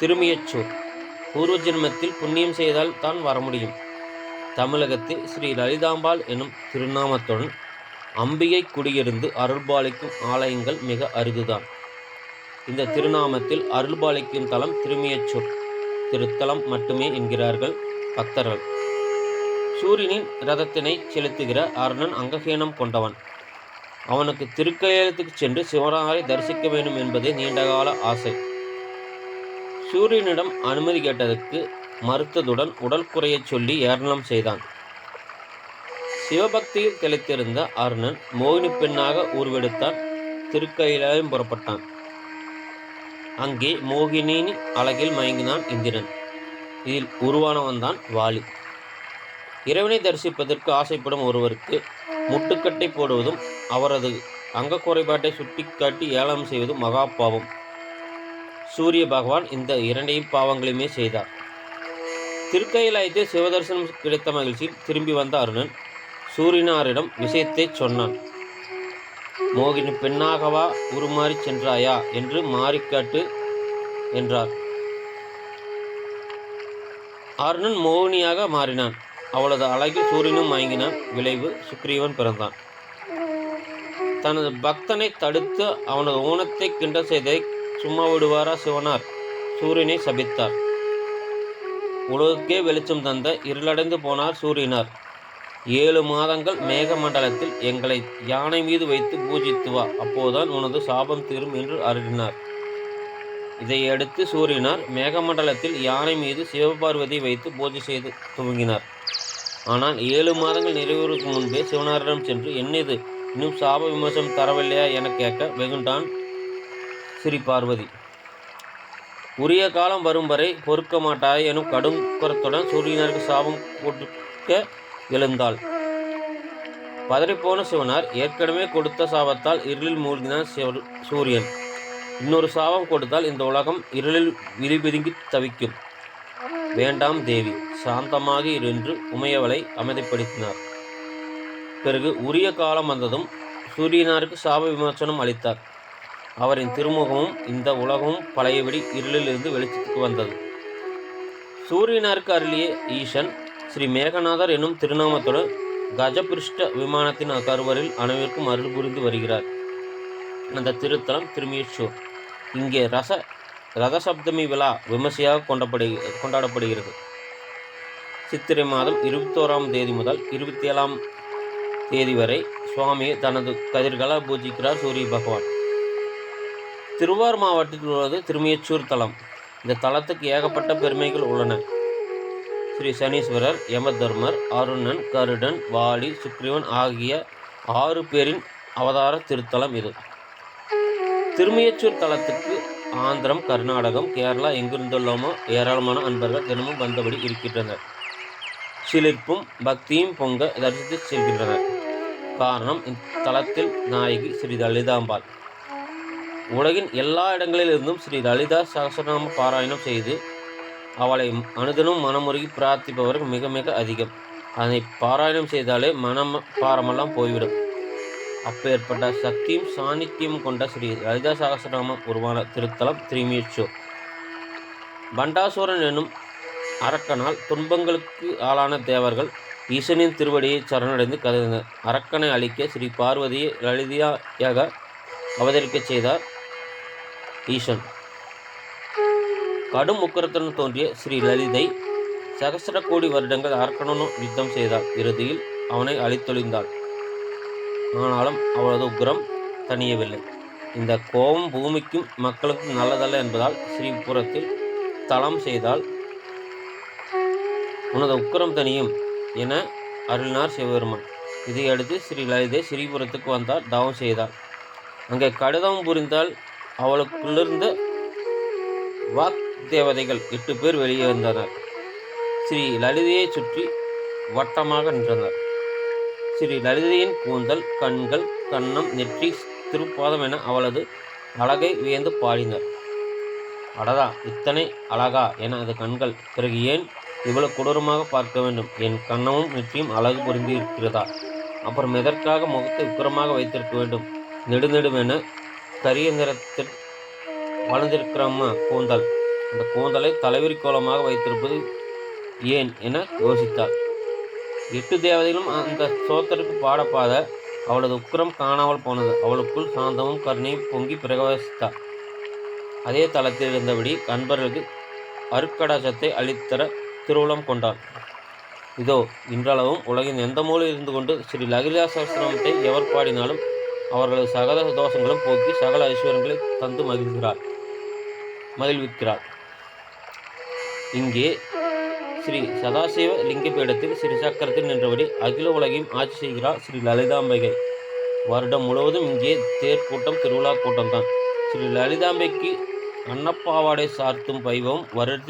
திருமியச்சூர் பூர்வ ஜென்மத்தில் புண்ணியம் செய்தால் தான் வர முடியும். தமிழகத்தில் ஸ்ரீ லலிதாம்பாள் எனும் திருநாமத்துடன் அம்பிகை குடியிருந்து அருள்பாலிக்கும் ஆலயங்கள் மிக அரிதுதான். இந்த திருநாமத்தில் அருள்பாலிக்கும் தலம் திருமியச்சூர் திருத்தலம் மட்டுமே என்கிறார்கள் பக்தர்கள். சூரியனின் ரதத்தினை செலுத்துகிற அருணன் அங்ககீனம் கொண்டவன். அவனுக்கு திருக்கல்யாணத்துக்கு சென்று சிவனாரை தரிசிக்க வேண்டும் என்பதே நீண்டகால ஆசை. சூரியனிடம் அனுமதி கேட்டதற்கு மறுத்ததுடன் உடல் குறையச் சொல்லி ஏளனம் செய்தான். சிவபக்தியில் திளைத்திருந்த அருணன் மோகினி பெண்ணாக உருவெடுத்தான் திருக்கையிலும் புறப்பட்டான். அங்கே மோகினியின் அழகில் மயங்கினான் இந்திரன். இதில் உருவானவன்தான் வாலி. இறைவனை தரிசிப்பதற்கு ஆசைப்படும் ஒருவருக்கு முட்டுக்கட்டை போடுவதும் அவரது அங்க குறைபாட்டை சுட்டிக்காட்டி ஏளனம் செய்வதும் மகா பாவம். சூரிய பகவான் இந்த இரண்டையும் பாவங்களையுமே செய்தார். திருக்கையிலாயத்தை சிவதர்சனம் கிடைத்த மகிழ்ச்சியில் திரும்பி வந்த அருணன் சூரியனாரிடம் விஷயத்தை சொன்னான். மோகினி பெண்ணாகவா உருமாறி சென்றாயா? என்று மாறிக்காட்டு என்றார். அருணன் மோகினியாக மாறினான். அவளது அழகில் சூரியனும் மயங்கினான். விளைவு சுக்ரீவன் பிறந்தான். தனது பக்தனை தடுத்து அவனது ஊனத்தை கிண்ட செய்தை சும்மா விடுவாரா சிவனார்? சூரியனை சபித்தார். உலகுக்கே வெளிச்சம் தந்த இருளடைந்து போனார் சூரியனார். ஏழு மாதங்கள் மேகமண்டலத்தில் எங்களை யானை மீது வைத்து பூஜித்து வா அப்போதுதான் உனது சாபம் தீரும் என்று அருகினார் இதையடுத்து சூரியனார் மேகமண்டலத்தில் யானை மீது சிவபார்வதி வைத்து பூஜை செய்து துவங்கினார். ஆனால் ஏழு மாதங்கள் நிறைவேறுவதற்கு முன்பே சிவனாரிடம் சென்று என்னது? இன்னும் சாப விமர்சனம் தரவில்லையா? என கேட்க வெகுண்டான் ஸ்ரீ பார்வதி. உரிய காலம் வரும் வரை பொறுக்க மாட்டாய் எனும் கடும் குரத்துடன் சூரியனருக்கு சாபம் கொடுக்க எழுந்தாள். பதறிப்போன சிவனார் ஏற்கனவே கொடுத்த சாபத்தால் இருளில் மூழ்கினார் சிவ- சூரியன். இன்னொரு சாபம் கொடுத்தால் இந்த உலகம் இருளில் விரிபிதுங்கி தவிக்கும். வேண்டாம் தேவி சாந்தமாக இரு என்று உமையவளை அமைதிப்படுத்தினார். பிறகு உரிய காலம் வந்ததும் சூரியனாருக்கு சாப விமர்சனம் அளித்தார். அவரின் திருமுகமும் இந்த உலகமும் பழையபடி இருளிலிருந்து வெளிச்சத்துக்கு வந்தது. சூரியனாருக்கு அருளிய ஈசன் ஸ்ரீ மேகநாதர் என்னும் திருநாமத்துடன் கஜபிருஷ்ட விமானத்தின் கருவரில் அனைவருக்கும் அருள் புரிந்து வருகிறார். அந்த திருத்தலம் திருமியூர் இங்கே ரச ரதசப்தமி விழா விமர்சையாக கொண்டப்படு கொண்டாடப்படுகிறது. சித்திரை மாதம் இருபத்தோராம் தேதி முதல் இருபத்தி ஏழாம் தேதி வரை சுவாமியை தனது கதிர்களால் பூஜிக்கிறார் சூரிய பகவான். திருவாரூர் மாவட்டத்தில் உள்ளது திருமியச்சூர் தலம். இந்த தலத்துக்கு ஏகப்பட்ட பெருமைகள் உள்ளன. ஸ்ரீ சனீஸ்வரர் யமதர்மர் அருணன் கருடன் வாலி சுக்ரீவன் ஆகிய ஆறு பேரின் அவதார திருத்தலம் இது. திருமியச்சூர் தலத்துக்கு ஆந்திரம் கர்நாடகம் கேரளா எங்கிருந்துள்ளோமோ ஏராளமான அன்பர்கள் தினமும் வந்தபடி இருக்கின்றனர். சிலிர்ப்பும் பக்தியும் பொங்க தரிசித்து செல்கின்றனர். காரணம் இத்தலத்தில் நாயகி ஸ்ரீ லலிதாம்பாள். உலகின் எல்லா இடங்களிலிருந்தும் ஸ்ரீ லலிதா சகசரநாம பாராயணம் செய்து அவளை அனுதினம் மனமுருகி பிரார்த்திப்பவர்கள் மிக மிக அதிகம். அதனை பாராயணம் செய்தாலே மனம் பாரமெல்லாம் போய்விடும். அப்பேற்பட்ட சக்தியும் சாநித்தியம் கொண்ட ஸ்ரீ லலிதா சகசரநாமம் உருவான திருத்தலம் திரிமியச்சூர் பண்டாசுரன் என்னும் அரக்கனால் துன்பங்களுக்கு ஆளான தேவர்கள் ஈசனின் திருவடியை சரணடைந்து கதறினர். அரக்கனை அழிக்க ஸ்ரீ பார்வதியை லலிதியாக அவதரிக்கச் செய்தார். ஈசன். கடும் உக்கரத்துடன் தோன்றிய ஸ்ரீ லலிதை சகசர கோடி வருடங்கள் அரக்கணனும் யுத்தம் செய்தாள். இறுதியில் அவனை அழித்தொழிந்தாள். ஆனாலும் அவளது உக்ரம் தணியவில்லை. இந்த கோபம் பூமிக்கும் மக்களுக்கும் நல்லதல்ல என்பதால் ஸ்ரீபுரத்தில் தளம் செய்தால் உனது உக்கரம் தனியும் என அருளினார் சிவபெருமான். இதையடுத்து ஸ்ரீ லலிதை ஸ்ரீபுரத்துக்கு வந்தார் தவம் செய்தார் அங்கே கடிதம் புரிந்தால் அவளுக்குள்ளிருந்த வாக் தேவதைகள் எட்டு பேர் வெளியே வந்தனர். ஸ்ரீ லலிதையை சுற்றி வட்டமாக நின்றனர். ஸ்ரீ லலிதையின் கூந்தல் கண்கள் கன்னம் நெற்றி திருப்பாதம் என அவளது அழகை வியந்து பாடினர். அடதா இத்தனை அழகா என அது கண்கள். பிறகு ஏன் இவ்வளவு கொடூரமாக பார்க்க வேண்டும்? என் கண்ணமும் நெற்றியும் அழகு பொருந்தி இருக்கிறதா அப்புறம் எதற்காக முகத்தை உக்கரமாக வைத்திருக்க வேண்டும்? நெடுநெடுவென கரிய நிறத்தில் வளர்ந்திருக்கிறம்மா கூந்தல். அந்த கூந்தலை தலைவிரி கோலமாக வைத்திருப்பது ஏன் என யோசித்தாள். எட்டு தேவதைகளும் அந்த சோத்தருக்கு பாட அவளது உக்கிரம் காணாமல் போனது. அவளுக்குள் சாந்தமும் கருணையும் பொங்கி பிரகாசித்தார் அதே தளத்தில் இருந்தபடி கண்பர்களுக்கு அருக்கடாசத்தை அளித்தர திருவுளம் கொண்டாள். இதோ இன்றளவும் உலகின் எந்த மூலையில் இருந்து கொண்டு ஸ்ரீ லலிதா எவர் பாடினாலும் அவர்களது சகல தோஷங்களும் போக்கி சகல ஐஸ்வர்யங்களை தந்து மகிழ்கிறார். மகிழ்விக்கிறார். இங்கே ஸ்ரீ சதாசிவ லிங்கபீடத்தில் ஸ்ரீ சக்கரத்தில் நின்றபடி அகில உலகையும் ஆட்சி செய்கிறார் ஸ்ரீ லலிதாம்பிகை. வருடம் முழுவதும் இங்கே தேர் கூட்டம் திருவிழா கூட்டம் தான் ஸ்ரீ லலிதாம்பைக்கு அன்னப்பாவாடை சார்த்தும் வைபவம் வருடத்தில்